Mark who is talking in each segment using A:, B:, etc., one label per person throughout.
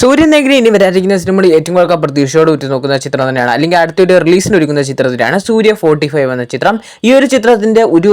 A: സൂര്യൻ നഗരി ഇനി വരാതിരിക്കുന്ന സിനിമയിൽ ഏറ്റവും കൂടുതൽ പ്രതീക്ഷയോട് ഉറ്റു നോക്കുന്ന ചിത്രം തന്നെയാണ്. അല്ലെങ്കിൽ അടുത്തൊരു റിലീസിന് ഒരുക്കുന്ന ചിത്രത്തിലാണ് സൂര്യ ഫോർട്ടി ഫൈവ് എന്ന ചിത്രം. ഈ ഒരു ചിത്രത്തിന്റെ ഒരു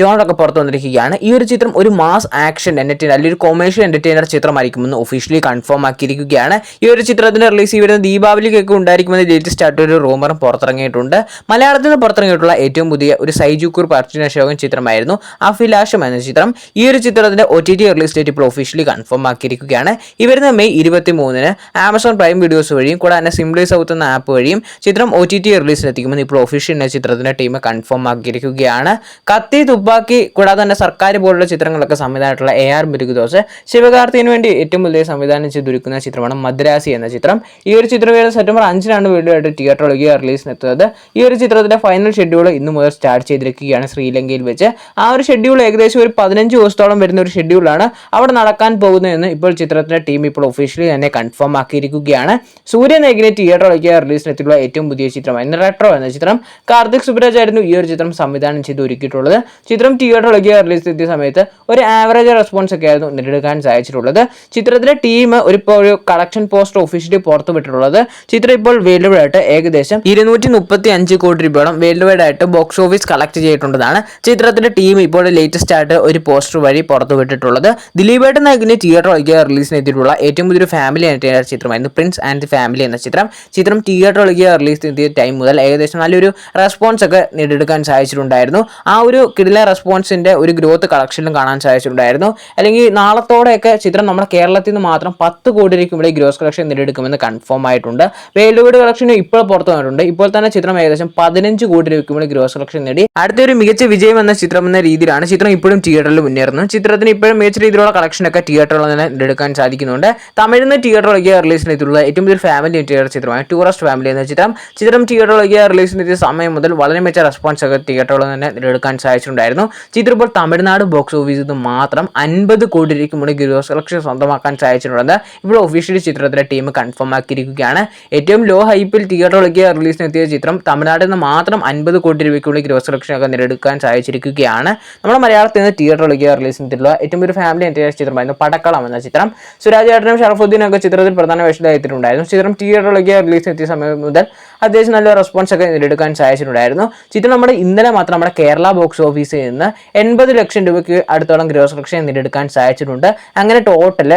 A: ജോണൊക്കെ പുറത്തു വന്നിരിക്കുകയാണ്. ഈ ഒരു ചിത്രം ഒരു മാസ് ആക്ഷൻ എന്റർടൈനർ അല്ലെങ്കിൽ ഒരു കൊമേഴ്ഷ്യൽ എന്റർടൈനർ ചിത്രമായിരിക്കുമെന്ന് ഒഫീഷ്യലി കൺഫേം ആക്കിയിരിക്കുകയാണ്. ഈ ഒരു ചിത്രത്തിന്റെ റിലീസ് വരുന്ന ദീപാവലിക്കൊക്കെ ഉണ്ടായിരിക്കുമെന്ന് ലേറ്റസ്റ്റ് ആയിട്ട് ഒരു റൂമറും പുറത്തിറങ്ങിയിട്ടുണ്ട്. മലയാളത്തിൽ നിന്ന് പുറത്തിറങ്ങിയിട്ടുള്ള ഏറ്റവും പുതിയ ഒരു സൈജുക്കൂർ പർച്ചിന ശോകം ചിത്രമായിരുന്നു അഭിലാഷം എന്ന ചിത്രം. ഈ ഒരു ചിത്രത്തിന്റെ O T T release date ഇപ്പോൾ ഒഫീഷ്യലി കൺഫേം ആക്കിയിരിക്കുകയാണ്. ഈ മെയ് ഇരുപത്തി മൂന്നിന് ആമസോൺ പ്രൈം വീഡിയോസ് വഴിയും കൂടാതെ തന്നെ സിംപ്ലി സൗത്ത് എന്ന ആപ്പ് വഴിയും ചിത്രം ഒ ടി ടി റിലീസിലെത്തിക്കുമെന്ന് ഇപ്പോൾ ഒഫീഷ്യൽ എന്ന ചിത്രത്തിന്റെ ടീം കൺഫേം ആക്കിയിരിക്കുകയാണ്. കത്തി തുപ്പാക്കി കൂടാതെ തന്നെ സർക്കാർ പോലുള്ള ചിത്രങ്ങളൊക്കെ സംവിധാനമായിട്ടുള്ള എ ആർ മുരുകുദോസ് ശിവകാർത്തിന് വേണ്ടി ഏറ്റവും വലിയ സംവിധാനം ചെയ്തൊരുക്കുന്ന ചിത്രമാണ് മദ്രാസി എന്ന ചിത്രം. ഈ ഒരു ചിത്രം വരുന്ന സെപ്റ്റംബർ അഞ്ചിനാണ് വീഡിയോ ആയിട്ട് തിയേറ്ററിലേക്ക് റിലീസിനെത്തുന്നത്. ഈ ഒരു ചിത്രത്തിന്റെ ഫൈനൽ ഷെഡ്യൂൾ ഇന്ന് മുതൽ സ്റ്റാർട്ട് ചെയ്തിരിക്കുകയാണ് ശ്രീലങ്കയിൽ വെച്ച്. ആ ഒരു ഷെഡ്യൂൾ ഏകദേശം ഒരു പതിനഞ്ച് ദിവസത്തോളം വരുന്ന ഒരു ഷെഡ്യൂളാണ് അവിടെ നടക്കാൻ പോകുന്നതെന്ന് ഇപ്പോൾ ചിത്രത്തിന്റെ ടീം ഇപ്പോൾ ഒഫീഷ്യലി തന്നെ കൺഫേം ആക്കിയിരിക്കുകയാണ്. സൂര്യ നേകിനെ തിയേറ്ററിലേക്ക് റിലീസിനെത്തിയുള്ള ഏറ്റവും പുതിയ ചിത്രമാണ് റെട്രോ എന്ന ചിത്രം. കാർത്തിക് സുബ്രാജ് ആയിരുന്നു ഈ ഒരു ചിത്രം സംവിധാനം ചെയ്ത് ഒരുക്കിയിട്ടുള്ളത്. ചിത്രം തിയേറ്ററിലേക്ക് റിലീസ് എത്തിയ സമയത്ത് ഒരു ആവറേജ് റെസ്പോൺസ് ഒക്കെ ആയിരുന്നു നേടിയെടുക്കാൻ സാധിച്ചിട്ടുള്ളത്. ചിത്രത്തിലെ ടീം ഒരു കളക്ഷൻ പോസ്റ്റ് ഒഫീഷ്യലി പുറത്തു വിട്ടിട്ടുള്ളത് ചിത്രം ഇപ്പോൾ വേൾഡ് വൈഡ് ആയിട്ട് ഏകദേശം ഇരുന്നൂറ്റി മുപ്പത്തി അഞ്ച് കോടി രൂപയോളം വേൾഡ് വൈഡ് ആയിട്ട് ബോക്സ് ഓഫീസ് കളക്ട് ചെയ്തിട്ടുള്ളതാണ്. ചിത്രത്തിന്റെ ടീം ഇപ്പോൾ ലേറ്റസ്റ്റ് ആയിട്ട് ഒരു പോസ്റ്റർ വഴി പുറത്തു വിട്ടിട്ടുള്ളത് ദിലീപേട്ടൻ നായകിന്റെ തിയേറ്ററിലേക്ക് റിലീസിനെത്തിയിട്ടുള്ള ഏറ്റവും ഏറ്റവും പുതിയൊരു ഫാമിലി എന്റർടൈനർ ചിത്രമായിരുന്നു പ്രിൻസ് ആൻഡ് ദി ഫാമിലി എന്ന ചിത്രം. ചിത്രം തിയേറ്ററിലേക്ക് റിലീസ് ചെയ്ത ടൈം മുതൽ ഏകദേശം നല്ലൊരു റെസ്പോൺസ് ഒക്കെ നേടിയെടുക്കാൻ സാധിച്ചിട്ടുണ്ടായിരുന്നു. ആ ഒരു കിടില റെസ്പോൺസിന്റെ ഒരു ഗ്രോത്ത് കളക്ഷനും കാണാൻ സാധിച്ചിട്ടുണ്ടായിരുന്നു. അല്ലെങ്കിൽ നാളത്തോടെയൊക്കെ ചിത്രം നമ്മുടെ കേരളത്തിൽ നിന്ന് മാത്രം പത്ത് കോടി രൂപയ്ക്ക് ഇവിടെ ഗ്രോസ് കളക്ഷൻ നേടിയെടുക്കുമെന്ന് കൺഫേം ആയിട്ടുണ്ട്. വേൾഡ് വൈഡ് ഇപ്പോൾ പുറത്തു വന്നിട്ടുണ്ട്. ഇപ്പോൾ തന്നെ ചിത്രം ഏകദേശം പതിനഞ്ച് കോടി രൂപയ്ക്ക് ഇവിടെ ഗ്രോസ് കളക്ഷൻ നേടി. അടുത്തൊരു മികച്ച വിജയം എന്ന ചിത്രം എന്ന രീതിയിലാണ് ചിത്രം ഇപ്പോഴും തിയേറ്ററിൽ മുന്നേറുന്നത്. ചിത്രത്തിന് ഇപ്പോഴും മികച്ച രീതിയിലുള്ള കളക്ഷനൊക്കെ തിയേറ്ററിൽ തന്നെ എടുക്കാൻ സാധിക്കുന്നുണ്ട്. തമിഴിൽ നിന്ന് തിയേറ്ററിലേക്ക് ചെയ്തിട്ടുള്ള ഏറ്റവും വലിയ ഫാമിലി തിയേറ്റർ ചിത്രമാണ് ടൂറിസ്റ്റ് ഫാമിലി എന്ന ചിത്രം. ചിത്രം തിയേറ്ററിലേക്ക് ചെയ്ത സമയം മുതൽ വളരെ മികച്ച റെസ്പോൺസ് ഒക്കെ തിയേറ്ററിൽ തന്നെ നേടിയെടുക്കാൻ സാധിച്ചിട്ടുണ്ടായിരുന്നു. ചിത്രം ഇപ്പോൾ തമിഴ്നാട് ബോക്സ് ഓഫീസിൽ നിന്ന് മാത്രം അൻപത് കോടി രൂപയ്ക്ക് മുകളിൽ ഗ്രോസ് കളക്ഷൻ സ്വന്തമാക്കാൻ സാധിച്ചിട്ടുണ്ട് ഇപ്പോൾ ഒഫീഷ്യലി ചിത്രത്തിലെ ടീം കൺഫേം ആക്കിയിരിക്കുകയാണ്. ഏറ്റവും ലോ ഹൈപ്പിൽ തിയേറ്ററിലേക്ക് ചെയ്ത ചിത്രം തമിഴ്നാട് നിന്ന് മാത്രം അൻപത് കോടി രൂപയ്ക്കുള്ളിൽ ഗ്രോസ് കളക്ഷൻ ഒക്കെ നേടിയെടുക്കാൻ സാധിച്ചിരിക്കുകയാണ്. നമ്മുടെ മലയാളത്തിൽ നിന്ന് തിയേറ്ററിലേക്ക് ചെയ്തിട്ടുള്ള ഏറ്റവും വലിയ ഫാമിലി എന്റർടൈനർ ചിത്രമായിരുന്നു പടക്കളം എന്ന ചിത്രം. സുരാജ് ഏട്ടനും ഷറഫുദ്ദീനും ഒക്കെ ചിത്രത്തിൽ പ്രധാന വേഷത്തിലായിട്ടുണ്ടായിരുന്നു ചിത്രം തിയേറ്ററിലേക്ക് റിലീസ് എത്തിയ സമയം മുതൽ അത്യാവശ്യം നല്ല റെസ്പോൺസ് ഒക്കെ നേടിയെടുക്കാൻ സാധിച്ചിട്ടുണ്ടായിരുന്നു. ചിത്രം നമ്മുടെ ഇന്നലെ മാത്രം നമ്മുടെ കേരള ബോക്സ് ഓഫീസിൽ നിന്ന് എൺപത് ലക്ഷം രൂപയ്ക്ക് അടുത്തോളം ഗ്രോസ് കളക്ഷൻ നേടിയെടുക്കാൻ സാധിച്ചിട്ടുണ്ട്. അങ്ങനെ ടോട്ടൽ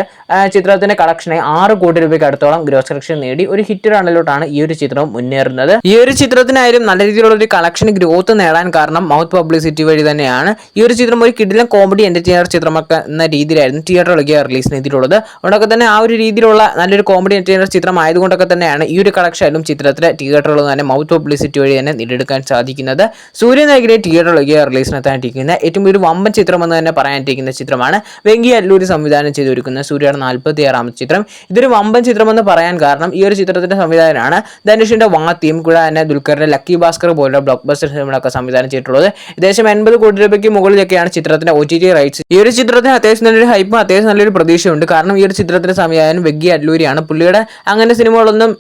A: ചിത്രത്തിന്റെ കളക്ഷനെ ആറ് കോടി രൂപയ്ക്ക് അടുത്തോളം ഗ്രോസ് കളക്ഷൻ നേടി ഒരു ഹിറ്റ് റണ്ണിലോട്ടാണ് ഈ ഒരു ചിത്രം മുന്നേറുന്നത്. ഈ ഒരു ചിത്രത്തിനായാലും നല്ല രീതിയിലുള്ള ഒരു കളക്ഷൻ ഗ്രോത്ത് നേടാൻ കാരണം മൗത്ത് പബ്ലിസിറ്റി വഴി തന്നെയാണ് ഈ ഒരു ചിത്രം ഒരു കിടിലം കോമഡി എന്റർടൈനർ ചിത്രമൊക്കെ എന്ന രീതിയിലായിരുന്നു തിയേറ്ററിലേക്ക് റിലീസ് ചെയ്തിട്ടുള്ളത് അതുകൊണ്ടൊക്കെ തന്നെ ആ ഒരു രീതിയിലുള്ള നല്ലൊരു കോമഡി എന്റർടൈനർ ചിത്രം ആയതുകൊണ്ടൊക്കെ തന്നെയാണ് ഈ ഒരു കളക്ഷനും ചിത്രത്തിലെ തിയേറ്ററുകൾ തന്നെ മൗത്ത് പബ്ലിസിറ്റി വഴി തന്നെ നേടിയെടുക്കാൻ സാധിക്കുന്നത്. സൂര്യനായകരെ തിയേറ്ററിലേക്ക് റിലീസിനെത്താനിരിക്കുന്ന ഏറ്റവും ഒരു വമ്പൻ ചിത്രം എന്ന് തന്നെ പറയാനിരിക്കുന്ന ചിത്രമാണ്. വെങ്കി അല്ലൂരി സംവിധാനം ചെയ്തൊരുക്കുന്ന സൂര്യയുടെ നാൽപ്പത്തി ആറാമത്തെ ചിത്രം. ഇതൊരു വമ്പൻ ചിത്രമെന്ന് പറയാൻ കാരണം ഈ ഒരു ചിത്രത്തിന്റെ സംവിധാനമാണ് ധനുഷിന്റെ വാത്തിയും കൂടെ തന്നെ ദുൽഖറിന്റെ ലക്കി ഭാസ്കർ പോലുള്ള ബ്ലോക്ക് ബസ്റ്റർ സിനിമകളൊക്കെ സംവിധാനം ചെയ്തിട്ടുള്ളത്. ഏകദേശം എൺപത് കോടി രൂപയ്ക്ക് മുകളിലൊക്കെയാണ് ചിത്രത്തിന്റെ ഒ ടി ടി റൈറ്റ്സ് ഈ ഒരു ചിത്രത്തിന് അത്യാവശ്യം നല്ലൊരു ഹൈപ്പും അത്യാവശ്യം നല്ലൊരു പ്രതീക്ഷയുണ്ട്. കാരണം ഈ ഒരു ചിത്രത്തിന്റെ സംവിധാനം വെഗ്ഗി അല്ലൂരിയാണ്. പുള്ളിയുടെ അങ്ങനെ സിനിമകളൊന്നും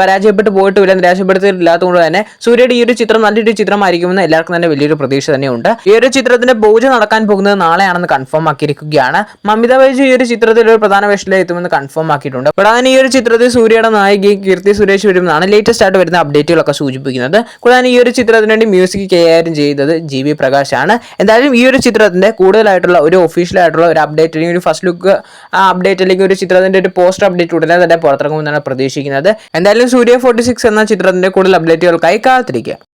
A: പരാജയപ്പെട്ട് പോയിട്ടില്ല നിരാശപ്പെടുത്തിയില്ലാത്തതുകൊണ്ട് തന്നെ സൂര്യയുടെ ഈ ഒരു ചിത്രം നല്ലൊരു ചിത്രമായിരിക്കുമെന്ന് എല്ലാവർക്കും തന്നെ വലിയൊരു പ്രതീക്ഷ തന്നെയുണ്ട്. ഈ ഒരു ചിത്രത്തിന്റെ പൂജ നടക്കാൻ പോകുന്നത് നാളെയാണെന്ന് കൺഫേം ആക്കിയിരിക്കുകയാണ്. മമിത ബൈജു ഈ ഒരു ചിത്രത്തിൽ ഒരു പ്രധാന വേഷത്തിൽ എത്തുമെന്ന് കൺഫേം ആക്കിയിട്ടുണ്ട്. കൂടാതെ ഈ ഒരു ചിത്രത്തിൽ സൂര്യയുടെ നായിക കീർത്തി സുരേഷ് വരുമെന്നാണ് ലേറ്റസ്റ്റ് ആയിട്ട് വരുന്ന അപ്ഡേറ്റുകളൊക്കെ സൂചിപ്പിക്കുന്നത്. കൂടാതെ ഈ ഒരു ചിത്രത്തിന് വേണ്ടി മ്യൂസിക് കൈകാര്യം ചെയ്തത് ജി വി പ്രകാശാണ്. എന്തായാലും ഈ ഒരു ചിത്രത്തിന്റെ കൂടുതലായിട്ടുള്ള ഒരു ഒഫീഷ്യൽ ആയിട്ടുള്ള ഒരു അപ്ഡേറ്റ് അല്ലെങ്കിൽ ഒരു ഫസ്റ്റ് ലുക്ക് അപ്ഡേറ്റ് അല്ലെങ്കിൽ ഒരു ചിത്രത്തിന്റെ ഒരു പോസ്റ്റർ അപ്ഡേറ്റ് ഉടനെ തന്നെ പുറത്തിറങ്ങുമെന്നാണ് പ്രതീക്ഷിക്കുന്നത്. എന്തായാലും സൂര്യ ഫോർട്ടി സിക്സ് എന്ന ചിത്രത്തിന്റെ കൂടുതൽ അപ്ഡേറ്റുകൾക്കായി കാത്തിരിക്കുക.